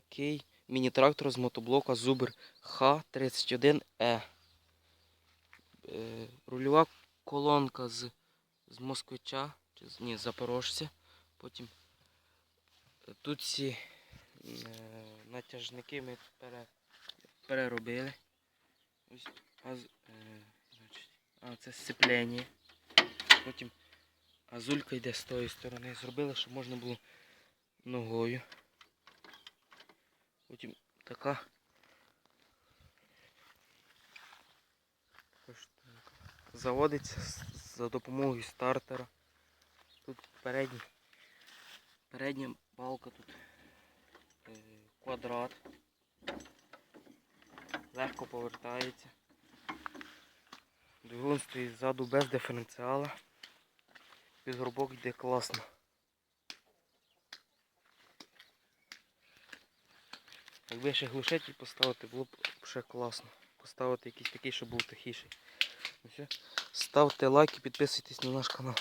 такий міні-трактор з мотоблока Zubr Х31Е. Е, Рульова колонка з, з москвича, чи з, ні, запорожця. Потім е, тут ці е, натяжники ми пере, переробили. Ось, а, е, значить, а це сцеплення. Потім азулька йде з тої сторони. Зробили, щоб можна було ногою. Потім така. Заводиться за допомогою стартера. Тут передній, передня балка тут е, квадрат. Легко повертається. Двигун стоїть ззаду без диференціала. Підгорбок йде класно. Якби ще глушитель поставити, було б ще класно. Поставити якийсь такий, щоб був тихіший. Ну. Ставте лайки, підписуйтесь на наш канал.